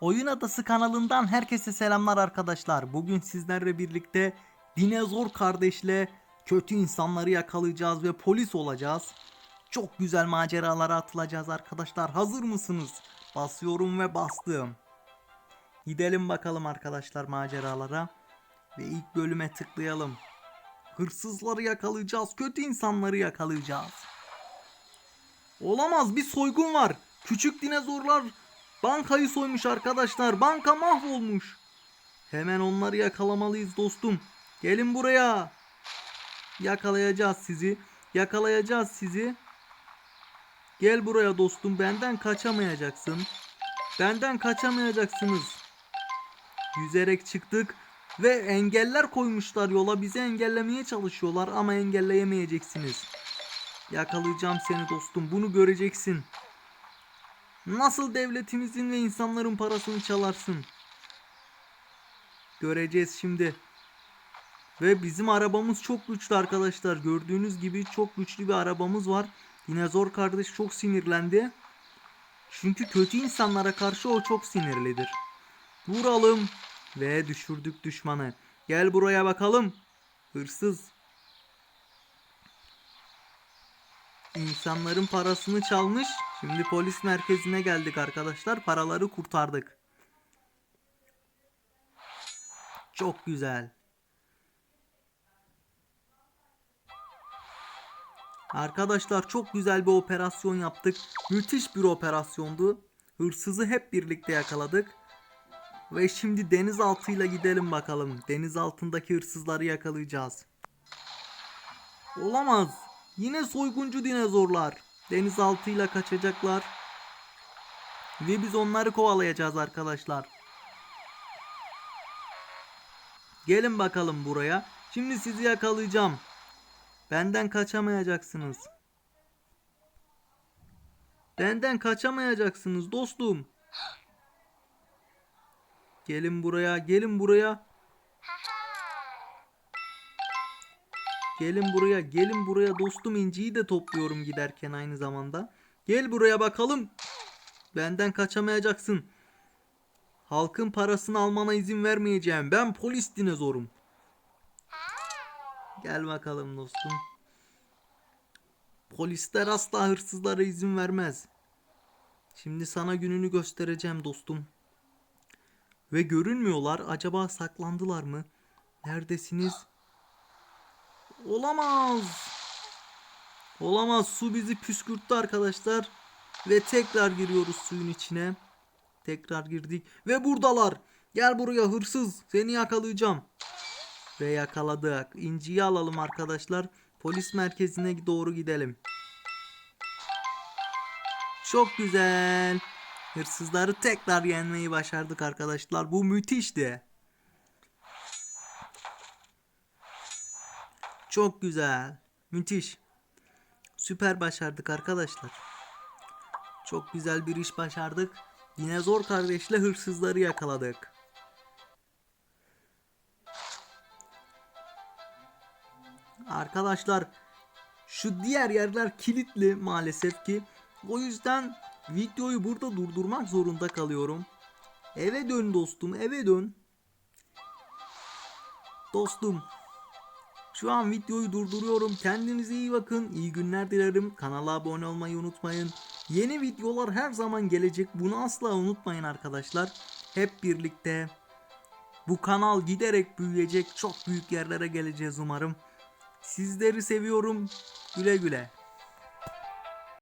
Oyun Adası kanalından herkese selamlar arkadaşlar. Bugün sizlerle birlikte dinozor kardeşle kötü insanları yakalayacağız ve polis olacağız. Çok güzel maceralara atılacağız arkadaşlar. Hazır mısınız? Basıyorum ve bastım. Gidelim bakalım arkadaşlar maceralara. Ve ilk bölüme tıklayalım. Hırsızları yakalayacağız. Kötü insanları yakalayacağız. Olamaz bir soygun var. Küçük dinozorlar bankayı soymuş arkadaşlar. Banka mahvolmuş. Hemen onları yakalamalıyız dostum. Gelin buraya. Yakalayacağız sizi. Yakalayacağız sizi. Gel buraya dostum. Benden kaçamayacaksın. Benden kaçamayacaksınız. Yüzerek çıktık ve engeller koymuşlar yola. Bizi engellemeye çalışıyorlar ama engelleyemeyeceksiniz. Yakalayacağım seni dostum. Bunu göreceksin. Nasıl devletimizin ve insanların parasını çalarsın? Göreceğiz şimdi. Ve bizim arabamız çok güçlü arkadaşlar. Gördüğünüz gibi çok güçlü bir arabamız var. Dinozor kardeş çok sinirlendi. Çünkü kötü insanlara karşı o çok sinirlidir. Vuralım ve düşürdük düşmanı. Gel buraya bakalım. Hırsız. İnsanların parasını çalmış. Şimdi polis merkezine geldik arkadaşlar. Paraları kurtardık. Çok güzel. Arkadaşlar çok güzel bir operasyon yaptık. Müthiş bir operasyondu. Hırsızı hep birlikte yakaladık. Ve şimdi denizaltıyla gidelim bakalım. Deniz altındaki hırsızları yakalayacağız. Olamaz. Yine soyguncu dinozorlar. Denizaltıyla kaçacaklar. Ve biz onları kovalayacağız arkadaşlar. Gelin bakalım buraya. Şimdi sizi yakalayacağım. Benden kaçamayacaksınız. Benden kaçamayacaksınız dostum. Gelin buraya, gelin buraya. Gelin buraya, gelin buraya dostum inciyi de topluyorum giderken aynı zamanda. Gel buraya bakalım. Benden kaçamayacaksın. Halkın parasını almana izin vermeyeceğim. Ben polis dinozorum. Gel bakalım dostum. Polisler asla hırsızlara izin vermez. Şimdi sana gününü göstereceğim dostum. Ve görünmüyorlar. Acaba saklandılar mı? Neredesiniz? Olamaz. Olamaz. Su bizi püskürttü arkadaşlar. Ve tekrar giriyoruz suyun içine. Tekrar girdik. Ve buradalar. Gel buraya hırsız. Seni yakalayacağım. Ve yakaladık. İnciyi alalım arkadaşlar. Polis merkezine doğru gidelim. Çok güzel. Hırsızları tekrar yenmeyi başardık arkadaşlar. Bu müthişti. Çok güzel. Müthiş. Süper başardık arkadaşlar. Çok güzel bir iş başardık. Dinozor kardeşle hırsızları yakaladık. Arkadaşlar şu diğer yerler kilitli maalesef ki. O yüzden videoyu burada durdurmak zorunda kalıyorum. Eve dön dostum eve dön. Dostum şu an videoyu durduruyorum. Kendinize iyi bakın. İyi günler dilerim. Kanala abone olmayı unutmayın. Yeni videolar her zaman gelecek. Bunu asla unutmayın arkadaşlar. Hep birlikte bu kanal giderek büyüyecek. Çok büyük yerlere geleceğiz umarım. Sizleri seviyorum. Güle güle.